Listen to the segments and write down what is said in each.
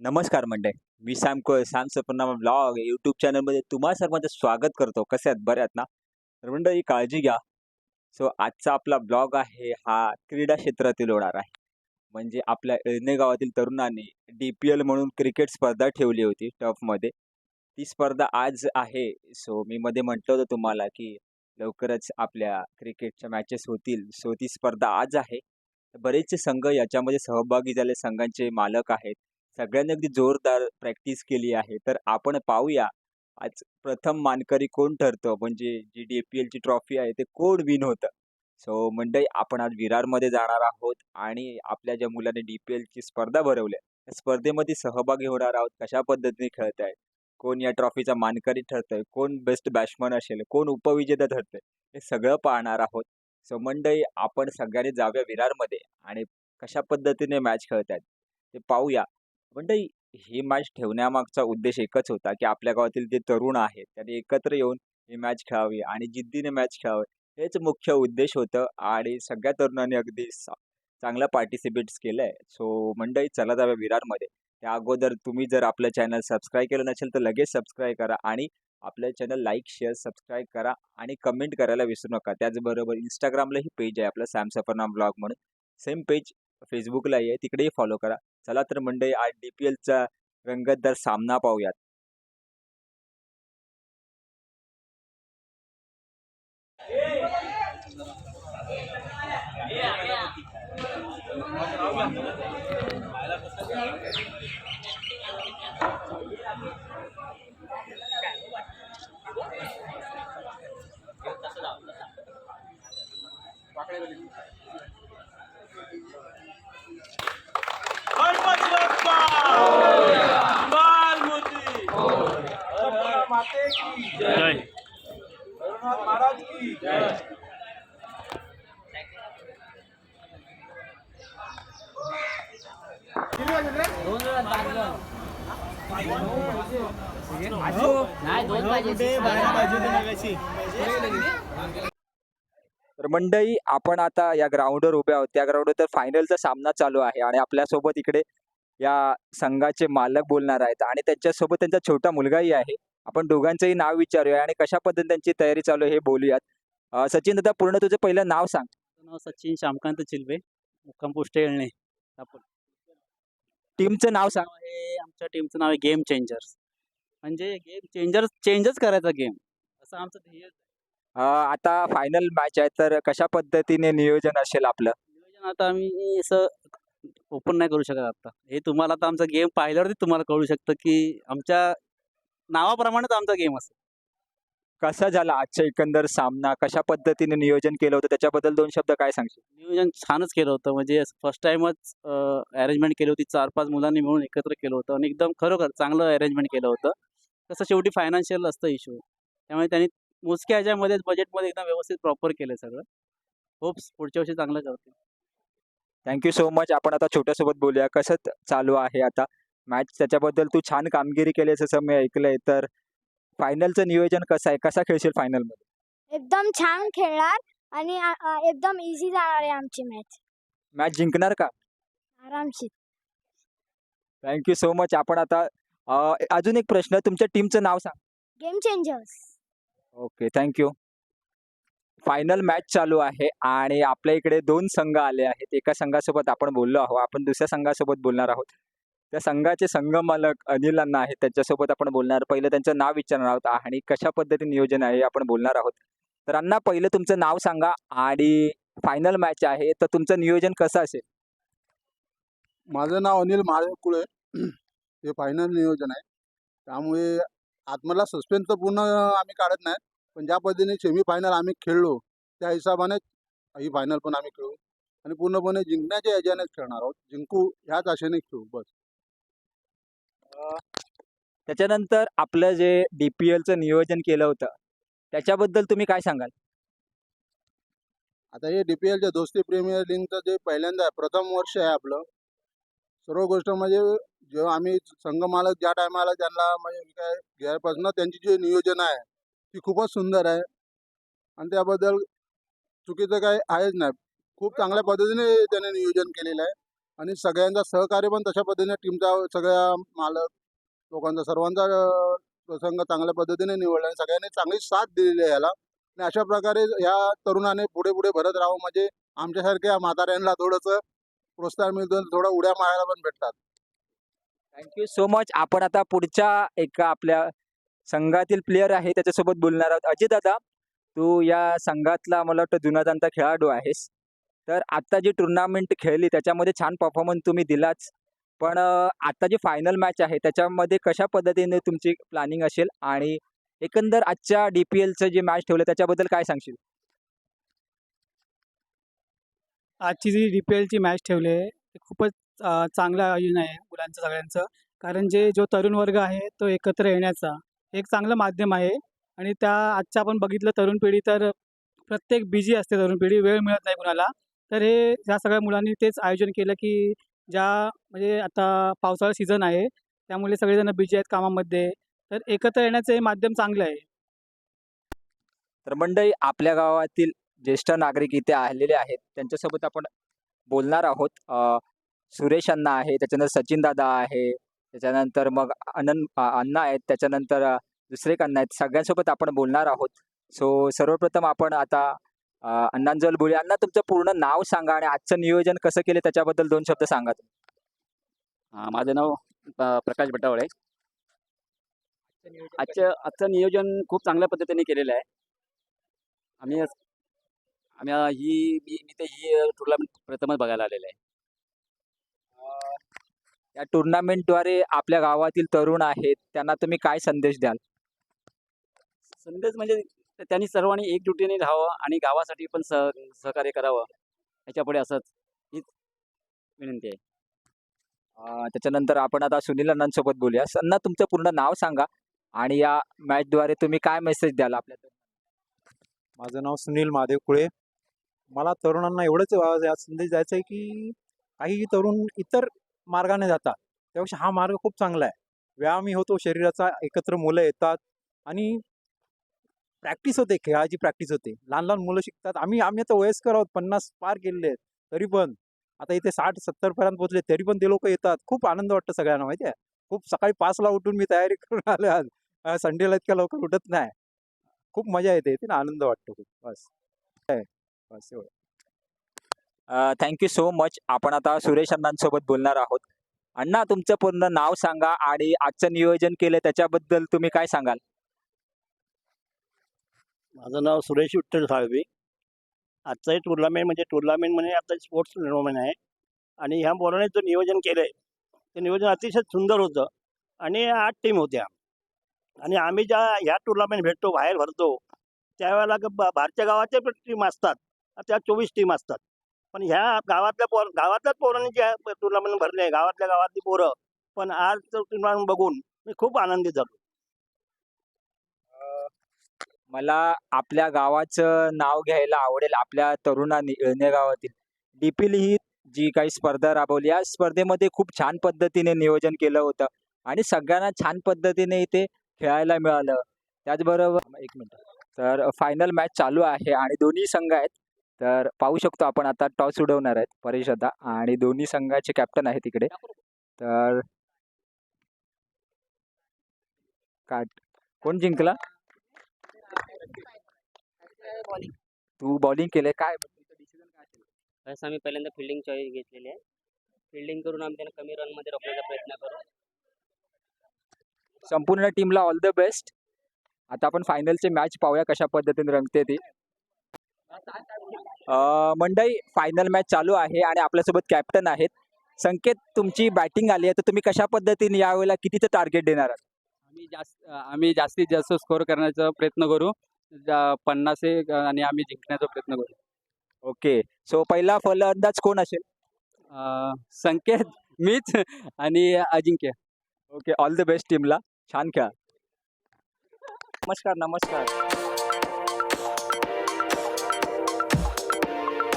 नमस्कार मंडळी मी सॅम को सॅम सपनामा ब्लॉग यूट्यूब चॅनलमध्ये तुम्हा सर्वांचं स्वागत करतो. कसे आहेत? बरे आहेत ना? तर मंडळी काळजी घ्या. सो आजचा आपला ब्लॉग आहे हा क्रीडा क्षेत्रातील होणार आहे. म्हणजे आपल्या एळणे गावातील तरुणांनी डी पी एल म्हणून क्रिकेट स्पर्धा ठेवली होती टफमध्ये ती स्पर्धा आज आहे. सो मी मध्ये म्हटलं होतं तुम्हाला की लवकरच आपल्या क्रिकेटच्या मॅचेस होतील. सो ती स्पर्धा आज आहे. बरेचसे संघ याच्यामध्ये सहभागी झाले. संघांचे मालक आहेत. सगळ्यांनी अगदी जोरदार प्रॅक्टिस केली आहे. तर आपण पाहूया आज प्रथम मानकरी कोण ठरतं? म्हणजे जी डी पी एलची ट्रॉफी आहे ते कोण विन होतं? सो मंडळी आपण आज विरारमध्ये जाणार आहोत आणि आपल्या ज्या मुलाने डी पी एलची स्पर्धा भरवल्या त्या स्पर्धेमध्ये सहभागी होणार आहोत. कशा पद्धतीने खेळत आहे कोण या ट्रॉफीचा मानकरी ठरतंय? कोण बेस्ट बॅट्समन असेल? कोण उपविजेता ठरतंय? हे सगळं पाहणार आहोत. सो मंडळी आपण सगळ्यांनी जाऊया विरारमध्ये आणि कशा पद्धतीने मॅच खेळत आहेत ते पाहूया. मंडळी ही मॅच ठेवण्यामागचा उद्देश एकच होता की आपल्या गावातील जे तरुण आहेत त्यांनी एकत्र येऊन ही मॅच खेळावी आणि जिद्दीने मॅच खेळावी हेच मुख्य उद्देश होतं आणि सगळ्या तरुणांनी अगदी चांगलं चांगला पार्टिसिपेट्स केलं आहे सो मंडळी चला जाव्या विरारमध्ये त्या अगोदर तुम्ही जर आपलं चॅनल सबस्क्राईब केलं नसेल तर लगेच सबस्क्राईब करा आणि आपलं चॅनल लाईक शेअर सबस्क्राईब करा आणि कमेंट करायला विसरू नका. त्याचबरोबर इंस्टाग्रामलाही पेज आहे आपलं सॅमसफरनाम ब्लॉग म्हणून. सेम पेज फेसबुकला आहे तिकडेही फॉलो करा. चला तर मंडळी आज डी पी एलचा रंगतदार सामना पाहूयात. तर मंडळी आपण आता या ग्राउंडवर उभे आहोत. त्या ग्राउंडवर तर फायनलचा सामना चालू आहे आणि आपल्यासोबत इकडे या संघाचे मालक बोलणार आहेत आणि त्यांच्यासोबत त्यांचा छोटा मुलगाही आहे. आपण दोघांचंही नाव विचारूया आणि कशा पद्धतीने त्यांची तयारी चालू आहे हे बोलूयात. सचिन दादा पूर्ण तुझं पहिलं नाव सांग. नाव सचिन श्यामकांत चिलबे मुक्काम पोस्ट येळणे आपण टीमचं नाव सांग. हे आमच्या टीमचं नाव आहे गेम चेंजर्स म्हणजे गेम चेंजर चेंजच करायचा गेम असं आमचं ध्येय आता फायनल मॅच आहे तर कशा पद्धतीने नियोजन असेल आपलं? नियोजन आता आम्ही असं ओपन नाही करू शकत आता. हे तुम्हाला आता आमचा गेम पाहिल्यावरती तुम्हाला कळू शकतं की आमच्या नावाप्रमाणेच आमचा गेम असतो कसा झाला आजचा एकंदर सामना? कशा पद्धतीने नियोजन केलं होतं? त्याच्याबद्दल दोन शब्द काय सांगशील? नियोजन छानच केलं होतं. म्हणजे फर्स्ट टाइमच अरेंजमेंट केली होती. चार पाच मुलांनी मिळून एकत्र केलं होतं. आणि एकदम खरोखर चांगलं अरेंजमेंट केलं होतं. तसं शेवटी फायनान्शियल असतं इश्यू त्यामुळे त्यांनी मोजक्या ह्याच्यामध्ये बजेटमध्ये एकदम व्यवस्थित प्रॉपर केलं सगळं. होप्स पुढच्या वर्षी चांगलं करतील. थँक्यू सो मच आपण आता छोट्यासोबत बोलूया. कसं चालू आहे आता? मॅच त्याच्याबद्दल तू छान कामगिरी केलीस असं मी ऐकलंय. तर फायनलचं नियोजन कसं आहे? कसा खेळशील फायनलमध्ये एकदम छान खेळणार आणि एकदम इझी जाणार आहे आमची मॅच मॅच जिंकणार का? आरामशीर. थँक्यू सो मच आपण आता अजून एक प्रश्न. तुमच्या टीमचं नाव सांग. Game changers okay thank you final match चालू आहे आणि आपल्या इकडे दोन संघ आले आहेत. एका संघासोबत आपण बोललो आहोत. आपण दुसऱ्या संघासोबत बोलणार आहोत. त्या संघाचे संघ मालक अनिल अण्णा आहेत. त्यांच्यासोबत आपण बोलणार पहिलं त्यांचं नाव विचारणार आहोत आणि कशा पद्धतीने नियोजन आहे आपण बोलणार आहोत. तर अण्णा पहिलं तुमचं नाव सांगा आणि फायनल मॅच आहे. तर तुमचं नियोजन कसं असेल? माझं नाव अनिल महादेव हे फायनल नियोजन आहे. त्यामुळे आत्मला सस्पेन्स तर पूर्ण आम्ही काढत नाही. पण ज्या पद्धतीने सेमी फायनल आम्ही खेळलो त्या हिशोबाने ही फायनल पण आम्ही खेळू. आणि पूर्णपणे जिंकण्याच्या याच्यानेच खेळणार आहोत. जिंकू ह्याच आशेने खेळू बस. त्याच्यानंतर आपलं जे डी पी एलचं नियोजन केलं होतं त्याच्याबद्दल तुम्ही काय सांगाल? आता हे डी पी एलच्या दोस्ती प्रीमियर लीगचं जे पहिल्यांदा आहे प्रथम वर्ष आहे आपलं. सर्व गोष्ट म्हणजे जेव्हा आम्ही संघ मालक ज्या टायमाला त्यांना म्हणजे काय घ्यायपासून त्यांची जे नियोजन आहे ती खूपच सुंदर आहे. आणि त्याबद्दल चुकीचं काही आहेच नाही. खूप चांगल्या पद्धतीने त्याने नियोजन केलेलं आहे. आणि सगळ्यांचा सहकार्य पण तशा पद्धतीने टीमचा सगळ्या मालक लोकांचा सर्वांचा प्रसंग चांगल्या पद्धतीने निवडला आणि सगळ्यांनी चांगली साथ दिलेली आहे याला. आणि अशा प्रकारे ह्या तरुणाने पुढे पुढे भरत राहू म्हणजे आमच्यासारख्या म्हाताऱ्यांना थोडंसं प्रोत्साहन मिळतं थोडा उड्या मारायला पण भेटतात. थँक्यू सो मच आपण आता पुढच्या एका आपल्या संघातील प्लेयर आहे त्याच्यासोबत बोलणार आहोत. अजित दादा तू या संघातला मला वाटतं जुना जाणता खेळाडू आहेस. तर आता जी टुर्नामेंट खेळली त्याच्यामध्ये छान परफॉर्मन्स तुम्ही दिलाच. पण आत्ता आता जी फायनल मॅच आहे त्याच्यामध्ये कशा पद्धतीने तुमची प्लॅनिंग असेल? आणि एकंदर आजच्या डी पी एलचं जे मॅच ठेवलं त्याच्याबद्दल काय सांगशील? आजची जी डी पी एलची मॅच ठेवली आहे ते खूपच चांगलं आयोजन आहे मुलांचं सगळ्यांचं. कारण जे जो तरुण वर्ग आहे तो एकत्र येण्याचा एक चांगलं माध्यम आहे. आणि त्या आजच्या आपण बघितलं तरुण पिढी तर प्रत्येक बिझी असते तरुण पिढी वेळ मिळत नाही कुणाला. तर हे या सगळ्या मुलांनी तेच आयोजन केलं की ज्या म्हणजे आता पावसाळा सीझन आहे त्यामुळे सगळेजण बिझी आहेत कामामध्ये. तर एकत्र येण्याचं हे माध्यम चांगलं आहे. तर मंडळी आपल्या गावातील ज्येष्ठ नागरिक इथे आलेले आहेत. त्यांच्यासोबत आपण बोलणार आहोत. सुरेश अण्णा आहे त्याच्यानंतर सचिन दादा आहे त्याच्यानंतर मग अनंत अण्णा आहेत त्याच्यानंतर दुसरे अण्णा आहेत. सगळ्यांसोबत आपण बोलणार आहोत. सो सर्वप्रथम आपण आता अण्णांजवळ बोलूया. अण्णा तुमचं पूर्ण नाव सांगा आणि आजचं नियोजन कसं केलं त्याच्याबद्दल दोन शब्द सांगा तुम्ही. माझं नाव प्रकाश भटावळे आजचं आजचं नियोजन खूप चांगल्या पद्धतीने केलेलं आहे. आम्ही आम्ही अ, ही मी मी तर ही टुर्नामेंट प्रथमच बघायला आलेलं आहे. या टुर्नामेंटद्वारे आपल्या गावातील तरुण आहेत त्यांना तुम्ही काय संदेश द्याल? संदेश म्हणजे त्यांनी सर्वांनी एकजुटीने राहावं आणि गावासाठी पण सह सहकार्य करावं. ह्याच्यापुढे असंच हीच विनंती आहे. अ, त्याच्यानंतर आपण आता सुनील अण्णांसोबत बोलूया. अण्णा तुमचं पूर्ण नाव सांगा आणि या मॅचद्वारे तुम्ही काय मेसेज द्याल आपल्या? माझं नाव सुनील महादेव कुळे. मला तरुणांना एवढंच या संदेश द्यायचा आहे की काही तरुण इतर मार्गाने जातात. त्यापेक्षा हा मार्ग खूप चांगला आहे. व्यायामही होतो शरीराचा एकत्र मुलं येतात आणि प्रॅक्टिस होते खेळाची प्रॅक्टिस होते. लहान लहान मुलं शिकतात. आम्ही आम्ही आता वयस्कर आहोत पन्नास पार गेलेले आहेत. तरी पण आता इथे साठ सत्तरपर्यंत पोहोचले तरी पण ते लोक येतात. खूप आनंद वाटतो सगळ्यांना माहिती आहे खूप सकाळी पाचला उठून मी तयारी करून आलो आज. संडेला इतक्या लवकर उठत नाही. खूप मजा येते येते ना आनंद वाटतो खूप. बस. काय बस एवढं थँक्यू सो मच आपण आता सुरेश अण्णांसोबत बोलणार आहोत. अण्णा तुमचं पूर्ण नाव सांगा आणि आजचं नियोजन केलं त्याच्याबद्दल तुम्ही काय सांगाल? माझं नाव सुरेश विठ्ठल साळवी. आजचं हे टुर्नामेंट म्हणजे टुर्नामेंट म्हणजे आता स्पोर्ट्स टुर्नामेंट आहे. आणि ह्या बोलाने जो नियोजन केलं आहे ते नियोजन अतिशय सुंदर होतं. आणि आठ टीम होत्या. आणि आम्ही ज्या ह्या टुर्नामेंट भेटतो बाहेर भरतो त्यावेळेला भारतीय गावाचे बाहेरच्या पण टीम असतात. त्या चोवीस टीम असतात. पण ह्या गावातल्या पोर गावातल्याच पोरांनी ज्या टुर्नामेंट भरले आहे गावातल्या गावातली पोरं. पण आज टुर्नामेंट बघून मी खूप आनंदित झालो. मला आपल्या गावाचं नाव घ्यायला आवडेल आपल्या तरुणांनी इळणे गावातील. डीपील ही जी काही स्पर्धा राबवली या स्पर्धेमध्ये खूप छान पद्धतीने नियोजन केलं होतं. आणि सगळ्यांना छान पद्धतीने इथे खेळायला मिळालं. त्याचबरोबर एक मिनिट. तर फायनल मॅच चालू आहे आणि दोन्ही संघ आहेत. तर पाहू शकतो आपण आता टॉस उडवणार आहेत परेश दादा आणि दोन्ही संघाचे कॅप्टन आहेत इकडे. तर काट. कोण जिंकला? तू बॉलिंग केलंय. काय? तसं आम्ही पहिल्यांदा फिल्डिंग चॉईस घेतलेली आहे. फिल्डिंग करून आम्ही त्यांना कमी रनमध्ये रोखण्याचा प्रयत्न करू. संपूर्ण टीमला ऑल द बेस्ट आता आपण फायनलचे मॅच पाहूया कशा पद्धतीने रंगते ती. अं, मंडळी फायनल मॅच चालू आहे आणि आपल्यासोबत कॅप्टन आहेत. संकेत तुमची बॅटिंग आली आहे तर तुम्ही कशा पद्धतीने यावेळेला कितीचं टार्गेट देणार आहात? आम्ही जास्त आम्ही जास्तीत जास्त स्कोअर करण्याचा प्रयत्न करू. पन्नास आणि आम्ही जिंकण्याचा प्रयत्न करू. ओके. सो पहिला फलंदाज कोण असेल? संकेत मीच आणि Ajinkya. Okay. All the best टीमला छान खेळा. नमस्कार नमस्कार.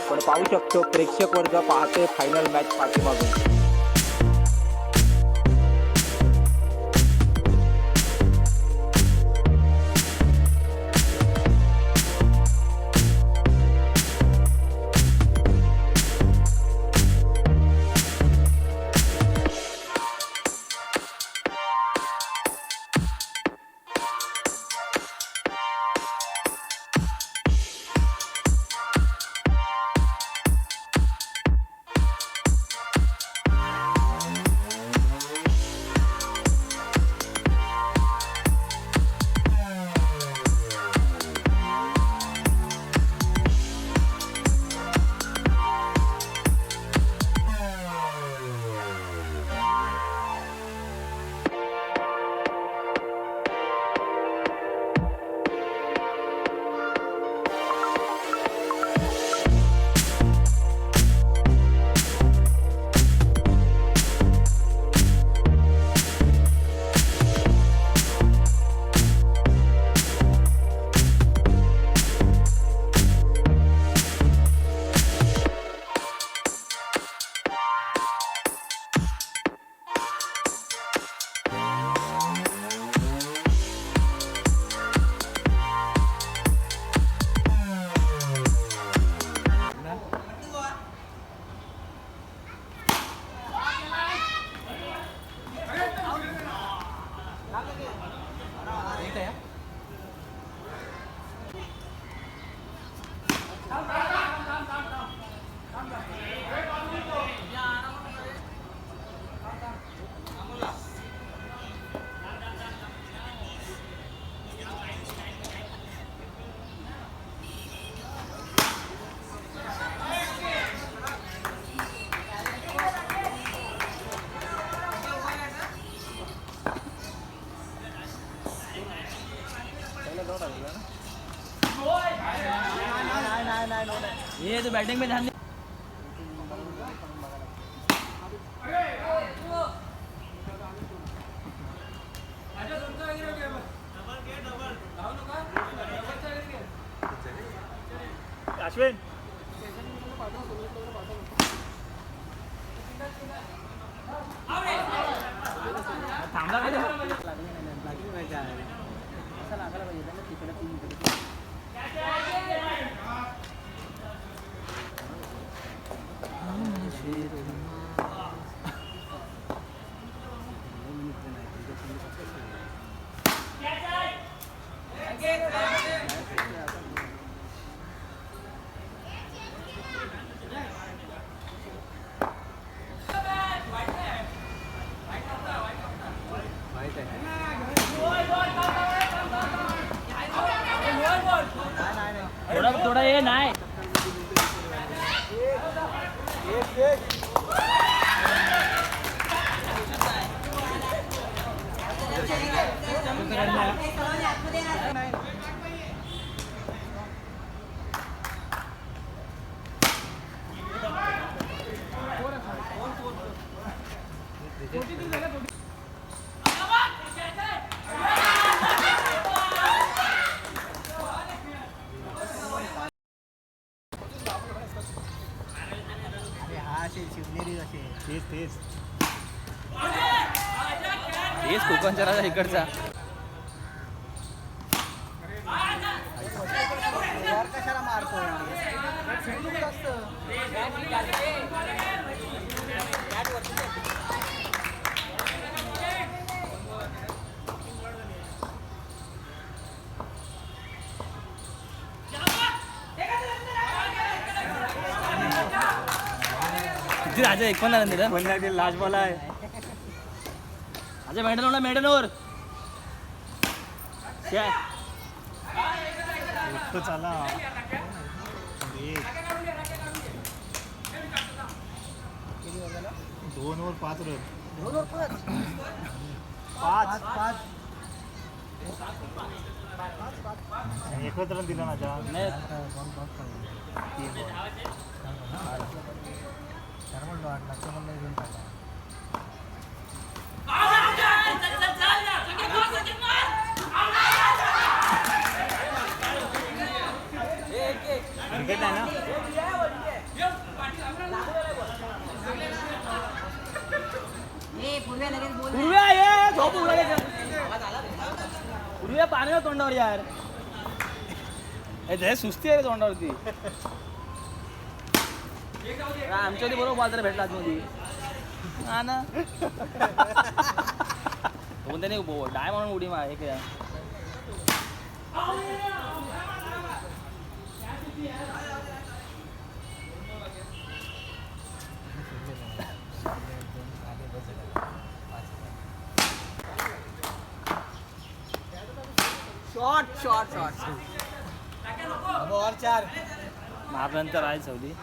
आपण पाहू शकतो प्रेक्षक वर्ग पाहते फायनल मॅच पाठीमागून. अश्विन थोडा थोडा ये नाही हेच इकडचा किती राजा एक पण दिलं लास्ट बॉल आहे. राजा मेडल होणार मेडलवर तो चला दोन वर पाच रन दोन वर पाच पाच पाच एकच रन दिला ना त्या क्रिकेट आहे ना पूर्व्या ये झोप उघडायचं पूर्व्या पाणी ना तोंडावर यार. हे सुस्ती आहे रे तोंडावरती. आमच्या बरोबर बाजार भेटला आतमध्ये. हा ना. कोणत्या नाही डाय म्हणून उडी मार हे काय मारल्यानंतर आहे सौदी.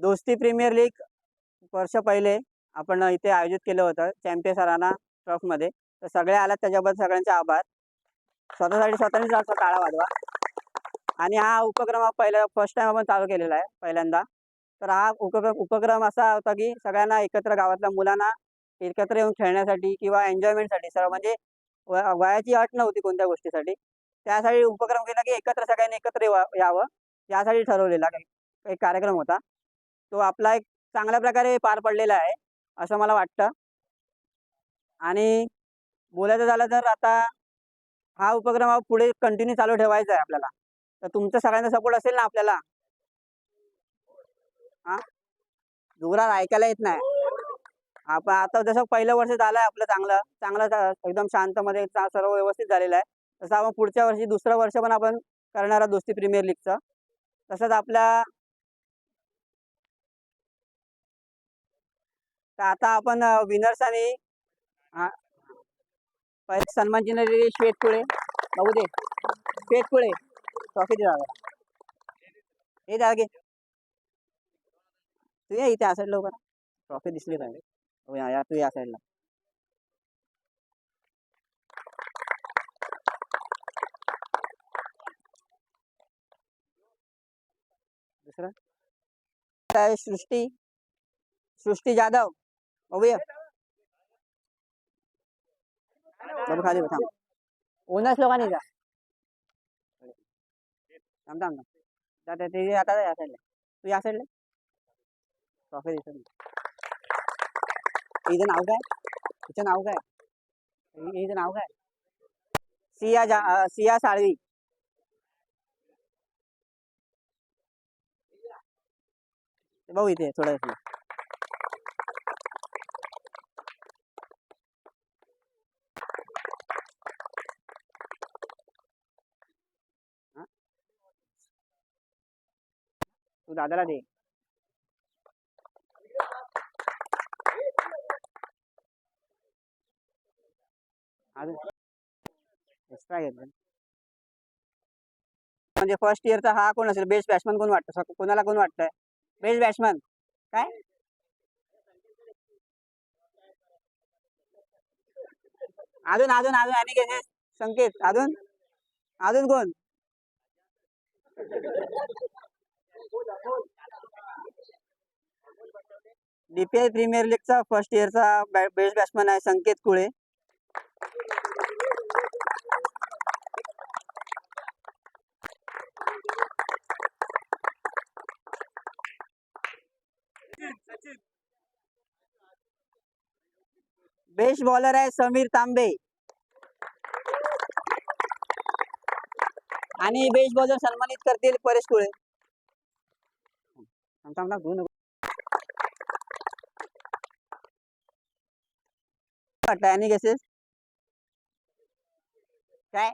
दोस्ती प्रीमियर लीग वर्ष पहिले आपण इथे आयोजित केलं होतं चॅम्पियन सरांना ट्रफमध्ये. तर सगळे आलात त्याच्याबद्दल सगळ्यांचे आभार. स्वतःसाठी स्वतःच जास्त टाळा वाजवा. आणि हा उपक्रम हा पहिला फर्स्ट टाइम आपण चालू केलेला आहे पहिल्यांदा. तर हा उपक्रम उपक्रम असा होता की सगळ्यांना एकत्र गावातल्या मुलांना एकत्र येऊन खेळण्यासाठी किंवा एन्जॉयमेंटसाठी सर्व म्हणजे वयाची अट नव्हती कोणत्या गोष्टीसाठी. त्यासाठी उपक्रम केला की एकत्र सगळ्यांनी एकत्र यावं यासाठी ठरवलेला काही एक कार्यक्रम होता. तो आपला एक चांगल्या प्रकारे पार पडलेला आहे असं मला वाटतं. आणि बोलायचं झालं तर आता हा उपक्रम पुढे कंटिन्यू चालू ठेवायचा आहे आपल्याला. तर तुमचा सगळ्यांचा सपोर्ट असेल ना आपल्याला? हा? जोरात ऐकायला येत नाही. आपण आता जसं पहिलं वर्ष झालंय आपलं चांगलं चांगलं एकदम शांतमध्ये सर्व व्यवस्थित झालेलं आहे. तसं आपण पुढच्या वर्षी दुसरं वर्ष पण आपण करणार आहोत दोस्ती प्रीमियर लीगचं तसंच आपल्या तर आता आपण विनर्स आणि पहिले सन्मान चिन्ह दिलेली श्वेत कुळे, बघू दे. श्वेत कुळे ट्रॉफी दे दादा हे द्या गे तू या इथे असायला लवकर. ट्रॉफी दिसली पाहिजे. या तू या साईडला दुसरं. सृष्टी सृष्टी जाधव. बाबू खाली थांब. लोकांनी जा. थांब थांब थांब. जा, ते- आता या साईडला तू या साईडला ट्रॉफी दिसत नाही. हिचं नाव काय? हिचं नाव काय? हिचं नाव काय? सिया जा सिया साळवी. बघू इथे थोडं. तू दादाला दे. अजून म्हणजे फर्स्ट इयरचा हा कोण असेल? बेस्ट बॅट्समन कोण वाटतं? कोणाला कोण वाटतंय? बेस्ट बॅट्समन काय? अजून अजून अजून आणि संकेत अजून? अजून कोण? डीपीआय प्रीमियर लीगचा फर्स्ट इयरचा बेस्ट बॅट्समन आहे संकेत कुळे. बेस्ट बॉलर आहे समीर तांबे. आणि बेस्ट बॉलर सन्मानित करतील परेश कुळे थांब, थांब, थांब, घेऊ नको. वाटतं आणि केसेस काय?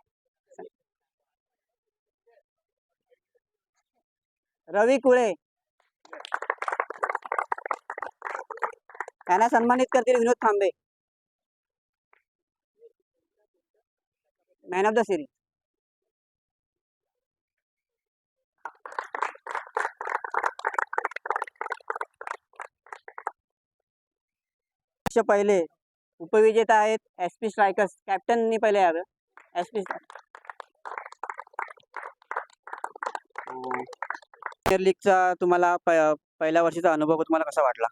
रवी कुळे. त्यांना सन्मानित करतील Vinod Thambe. Man of the series पहिले. उपविजेता आहेत. एस पी स्ट्रायकर्स कॅप्टननी पहिले यावं. एस पी प्रीमियर लीगचा तुम्हाला प- पहिल्या वर्षीचा अनुभव तुम्हाला कसा वाटला?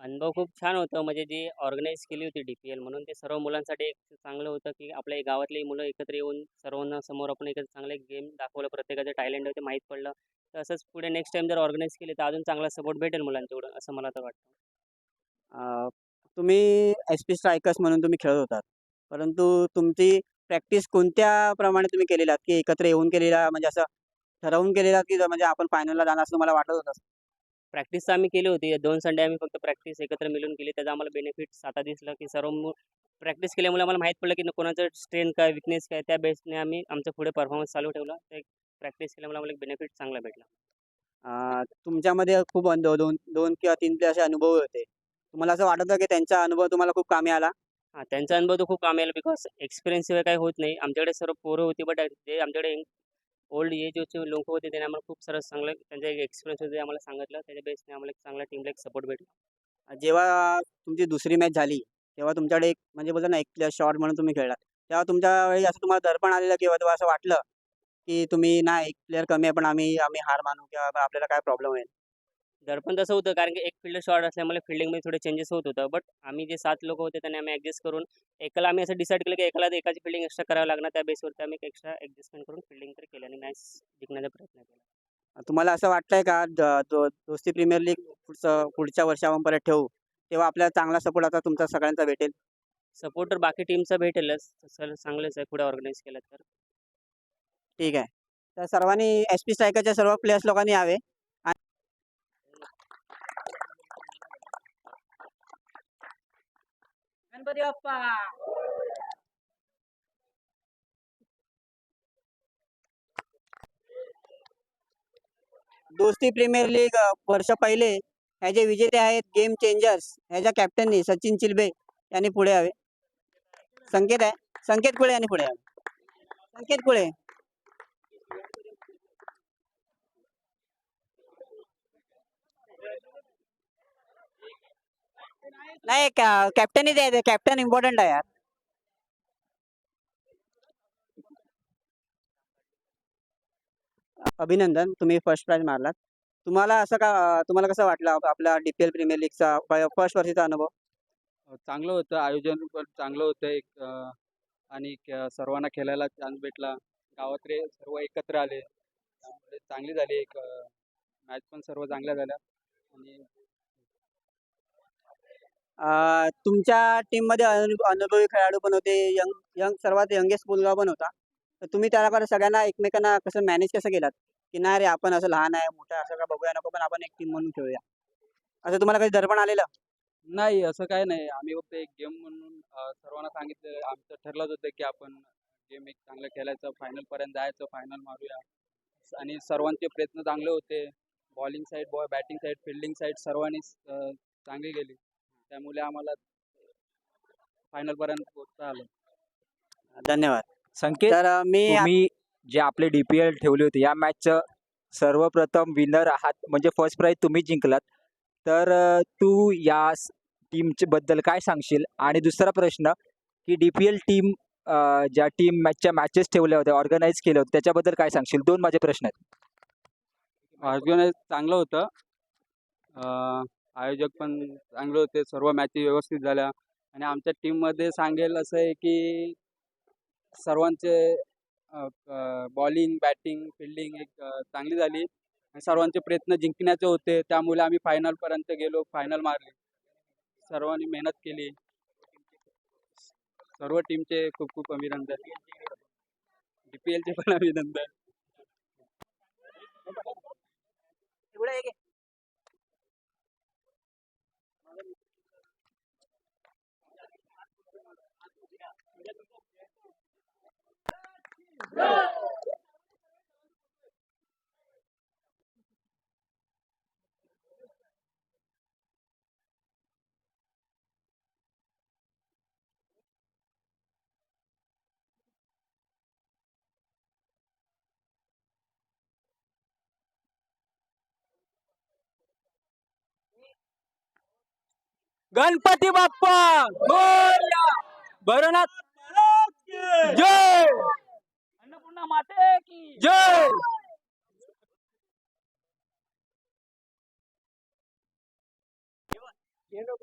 अनुभव खूप छान होतं. म्हणजे जी ऑर्गनाईज केली होती डी पी एल म्हणून ते सर्व मुलांसाठी एक चांगलं होतं की आपल्या गावातली मुलं एकत्र येऊन सर्वांना समोर आपण एकत्र चांगले गेम दाखवलं. प्रत्येकाचं टॅलेंट ते माहीत पडलं. तर असंच पुढे नेक्स्ट टाइम जर ऑर्गनाईज केले तर अजून चांगला सपोर्ट भेटेल मुलांच्याकडून असं मला तर वाटतं. तुम्ही एस पी स्ट्रायकर्स म्हणून तुम्ही खेळत होतात. परंतु तुमची प्रॅक्टिस कोणत्या प्रमाणे तुम्ही केलेला आहात की एकत्र येऊन केलेला म्हणजे असं ठरवून केलेला की म्हणजे आपण फायनलला जाणार असं तुम्हाला वाटत होतं? प्रॅक्टिस तर आम्ही केली होती. दोन संडे आम्ही फक्त प्रॅक्टिस एकत्र मिळून केली. त्याचा आम्हाला बेनिफिट्स आता दिसलं की सर्व प्रॅक्टिस केल्यामुळे आम्हाला माहीत पडलं की कोणाचं स्ट्रेंथ काय विकनेस काय त्या बेसने आम्ही आमचं पुढे परफॉर्मन्स चालू ठेवला. तर प्रॅक्टिस केल्यामुळे आम्हाला एक बेनिफिट चांगला भेटला. तुमच्यामध्ये खूप दोन दोन किंवा तीन ते असे अनुभव होते. तुम्हाला असं वाटत की त्यांचा अनुभव तुम्हाला खूप कामी आला? हां त्यांचा अनुभव तर खूप कामी आला बिकॉज एक्सपिरियन्स शिवाय काही होत नाही. आमच्याकडे सर्व पोरं होती बट जे आमच्याकडे ओल्ड एजचे लोक होते त्यांनी आम्हाला खूप सरस चांगलं त्यांचा एक एक्सपिरियन्स होते आम्हाला सांगितलं. त्याच्या बेसने आम्हाला एक चांगला टीमला एक सपोर्ट भेटला. जेव्हा तुमची दुसरी मॅच झाली तेव्हा तुमच्याकडे एक म्हणजे बोलतो ना एक शॉट म्हणून तुम्ही खेळलात. तेव्हा तुमच्या वेळी असं तुम्हाला दडपण आलेलं किंवा तेव्हा असं वाटलं की तुम्ही नाही प्लेअर कमी आहे पण आम्ही आम्ही हार मानू किंवा आपल्याला काय प्रॉब्लेम होईल? दडपण तसं होतं कारण की एक फील्ड शॉर्ट असल्यामुळे फिल्डिंगमध्ये थोडे चेंजेस होत होतं. बट आम्ही जे सात लोक होते त्यांनी आम्ही ॲडजस्ट करून एकाला आम्ही असं डिसाईड केलं की एकाला एकाची फिल्डिंग एक्स्ट्रा करावं लागणार त्या बेसवरती आम्ही एक्स्ट्रा ॲडजस्टमेंट करून फिल्डिंग तर केली आणि मॅच जिंकण्याचा प्रयत्न केला. तुम्हाला असं वाटतंय का दोस्ती प्रीमियर लीग पुढचं पुढच्या वर्षी आपण परत ठेवू? तेव्हा आपल्याला चांगला सपोर्ट आता तुमचा सगळ्यांचा भेटेल. सपोर्ट तर बाकी टीमचा भेटेलच. सर चांगलंच आहे पुढे ऑर्गनाईज केलं तर. ठीक आहे. तर सर्वांनी एस पी स्ट्रायकरच्या सर्व प्लेयर्स लोकांनी यावे. गणपती बाप्पा दोस्ती प्रीमियर लीग वर्ष पहिले. ह्याचे विजेते आहेत गेम चेंजर्स ह्याच्या कॅप्टननी सचिन चिलबे यांनी पुढे यावे. संकेत आहे. संकेत कुळे यांनी पुढे यावे. संकेत कुळे. नाही कॅप्टनही द्यायचं कॅप्टन इम्पॉर्टंट आहे यार. अभिनंदन तुम्ही फर्स्ट प्राइज मारलात. तुम्हाला असं का तुम्हाला कसं वाटलं आप- आपला डीपीएल प्रीमियर लीगचा फर्स्ट वर्षीचा अनुभव? चांगलं होतं आयोजन पण चांगलं होतं एक आणि सर्वांना खेळायला चान्स भेटला. गावातले सर्व एकत्र आले. त्यामुळे चांगली झाली एक मॅच पण सर्व चांगल्या झाल्या. आणि तुमच्या टीममध्ये अनु अनुभवी खेळाडू पण होते यंग यंग सर्वात यंगेस्ट मुलगा पण होता. तर तुम्ही त्याला सगळ्यांना एकमेकांना कसं मॅनेज कसं केलात? की नाही रे आपण असं लहान आहे मोठं असं का बघूया नको पण आपण एक टीम म्हणून खेळूया. असं तुम्हाला काही दर्पण आलेलं? नाही असं काय नाही. आम्ही फक्त एक गेम म्हणून सर्वांना सांगितलं. आमचं ठरलंच होतं की आपण गेम एक चांगलं खेळायचं फायनलपर्यंत जायचं फायनल मारूया. आणि सर्वांचे प्रयत्न चांगले होते. बॉलिंग साईड बॉ बॅटिंग साईड फिल्डिंग साईड सर्वांनी चांगली गेली त्यामुळे आम्हाला फायनलपर्यंत पोहोचता आलं. धन्यवाद. संकेत तर मी तुम्ही जे आपले डीपीएल ठेवले होते या मॅचचं सर्वप्रथम विनर आहात म्हणजे फर्स्ट प्राइज तुम्ही जिंकलात. तर तू या टीमच्या बद्दल काय सांगशील? आणि दुसरा प्रश्न की डीपीएल टीम ज्या टीम मॅचच्या मॅचेस ठेवल्या होत्या ऑर्गनाईज केल्या होत्या त्याच्याबद्दल काय सांगशील? दोन माझे प्रश्न आहेत. ऑर्गनाईज चांगलं होतं. अं, आयोजक पण चांगले होते सर्व मॅची व्यवस्थित झाल्या. आणि आमच्या टीममध्ये सांगेल असं आहे की सर्वांचे बॉलिंग बॅटिंग फिल्डिंग एक चांगली झाली. आणि सर्वांचे प्रयत्न जिंकण्याचे होते. त्यामुळे आम्ही फायनलपर्यंत गेलो फायनल मारली. सर्वांनी मेहनत केली. सर्व टीमचे खूप खूप अभिनंदन. डी पी एलचे पण अभिनंदन पुढे ये की. गणपती बाप्पा भरनाथ जय. अन्नपूर्णा माते की।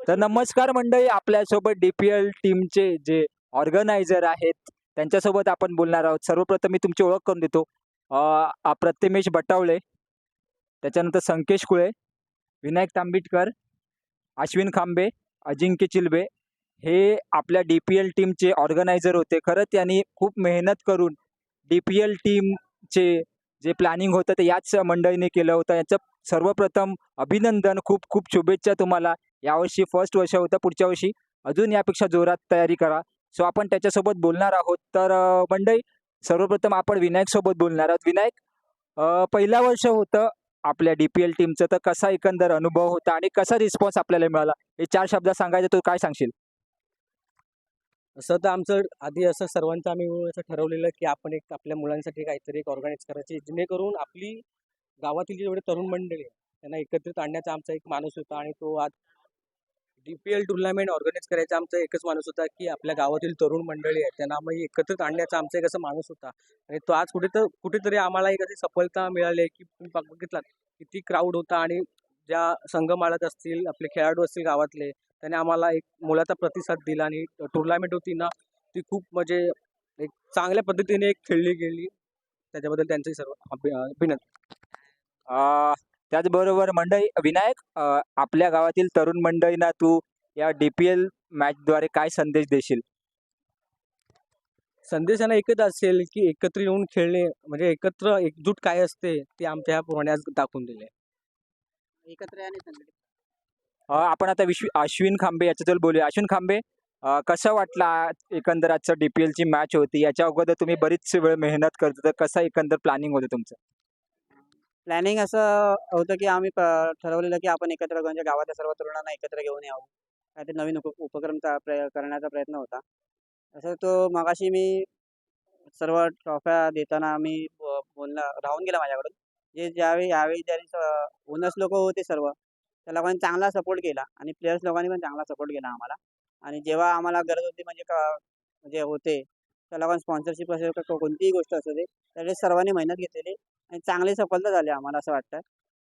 तर नमस्कार मंडळी आपल्यासोबत डीपीएल टीमचे जे ऑर्गनायझर आहेत त्यांच्यासोबत आपण बोलणार आहोत. सर्वप्रथम मी तुमची ओळख करून देतो. प्रतिमेश बटावळे त्याच्यानंतर संकेश कुळे विनायक तांबिटकर अश्विन खांबे अजिंक्य चिलबे हे आपल्या डी पी एल टीमचे ऑर्गनायझर होते. खरं त्यांनी खूप मेहनत करून डी पी एल टीमचे जे प्लॅनिंग होतं ते याच मंडळीने केलं होतं. याचं सर्वप्रथम अभिनंदन खूप खूप शुभेच्छा तुम्हाला यावर्षी फर्स्ट वर्ष होतं पुढच्या वर्षी. अजून यापेक्षा जोरात तयारी करा. सो आपण त्याच्यासोबत बोलणार आहोत. तर मंडई मंडळी सर्वप्रथम आपण विनायकसोबत बोलणार आहोत. विनायक पहिलं वर्ष होतं आपल्या डी पी एल टीमचं तर कसा एकंदर अनुभव होता आणि कसा रिस्पॉन्स आपल्याला मिळाला? हे चार शब्दात सांगायचं तू काय सांगशील? असं तर आमचं आधी असं सर्वांचं आम्ही असं ठरवलेलं की आपण एक आपल्या मुलांसाठी काहीतरी एक ऑर्गनाईज करायची जेणेकरून आपली गावातील जेवढे तरुण मंडळी आहे त्यांना एकत्रित आणण्याचा आमचा एक माणूस होता आणि तो आज D P L tournament organise करायचा आमचा एकच माणूस होता की आपल्या गावातील तरुण मंडळी आहेत त्यांना मग एकत्रित आणण्याचा आमचा एक असा माणूस होता. आणि तो आज कुठे तर कुठेतरी आम्हाला एक अशी सफलता मिळाली आहे की तुम्ही बघितलात किती क्राऊड होता आणि ज्या संघ असतील आपले खेळाडू असतील गावातले त्याने आम्हाला एक मोलाचा प्रतिसाद दिला आणि टुर्नामेंट होती ना ती खूप म्हणजे एक चांगल्या पद्धतीने एक खेळली गेली. त्याच्याबद्दल त्यांचे सर्व अभि- अभिनंदन. अ, त्याचबरोबर मंडळी विनायक आपल्या गावातील तरुण मंडळींना तू या डी पी एल मॅचद्वारे काय संदेश देशील? संदेशाने एकच असेल की एकत्र येऊन खेळणे म्हणजे एकत्र एकजूट काय असते ते आमच्या ह्या पोहणे आज दाखवून दिले. एकत्र अ, आपण आता विश्व अश्विन खांबे याच्याबद्दल बोलूया. अश्विन खांबे कसं वाटला एकंदर आजचं डी पी एलची मॅच होती? याच्या अगोदर तुम्ही बरीच वेळ मेहनत करत तर कसं एकंदर प्लॅनिंग होतं तुमचं? प्लॅनिंग असं होतं की आम्ही ठरवलेलं की आपण एकत्र म्हणजे गावातल्या सर्व तरुणांना एकत्र घेऊन यावं. काहीतरी नवीन उप उपक्रम चा- प्रय- करण्याचा प्रयत्न होता. असं तो मगाशी मी सर्व ट्रॉफ्या देताना मी बोलणं बोलला राहून गेला माझ्याकडून. जे ज्यावेळी यावेळी ज्यावेळी ओनर्स लोक होते सर्व. त्या लोकांनी चांगला सपोर्ट केला आणि प्लेयर्स लोकांनी पण चांगला सपोर्ट केला आम्हाला. आणि जेव्हा आम्हाला गरज होती म्हणजे का म्हणजे होते त्या लोकांनी स्पॉन्सरशिप असेल कोणतीही गोष्ट असू दे त्यावेळेस सर्वांनी मेहनत घेतलेली आणि चांगली सफलता झाली आम्हाला असं वाटतं.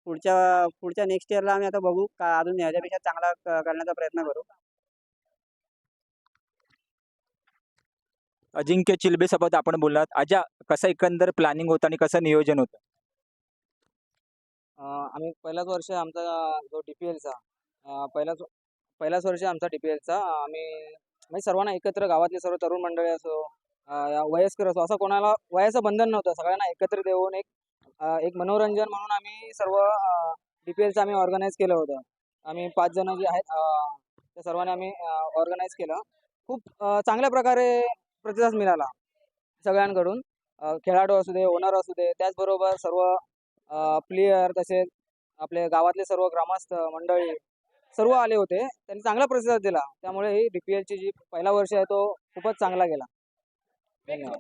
पुढच्या पुढच्या नेक्स्ट इयरला आम्ही आता बघू का अजून याच्यापेक्षा चांगला क- करण्याचा प्रयत्न करू. अजिंक्य चिलबे सोबत आपण बोललात. अजा कसं एकंदर प्लॅनिंग होतं आणि कसं नियोजन होतं? आम्ही पहिलाच वर्ष आमचा जो डी पी एलचा पहिलाच पहिलाच वर्ष आमचा डी पी एलचा आम्ही म्हणजे सर्वांना एकत्र गावातले सर्व तरुण मंडळी असो वयस्कर असो असं कोणाला वयाचं बंधन नव्हतं. सगळ्यांना एकत्र देऊन एक एक मनोरंजन म्हणून आम्ही सर्व डी पी एलचं आम्ही ऑर्गनाईज केलं होतं. आम्ही पाच जण जे आहेत त्या सर्वांनी आम्ही ऑर्गनाईज केलं. खूप चांगल्या प्रकारे प्रतिसाद मिळाला सगळ्यांकडून. खेळाडू असू दे ओनर असू दे त्याचबरोबर सर्व प्लेयर तसेच आपले गावातले सर्व ग्रामस्थ मंडळी सर्व आले होते. त्यांनी चांगला प्रतिसाद दिला. त्यामुळे ही डी पी एलची जी पहिला वर्ष आहे तो खूपच चांगला गेला. धन्यवाद.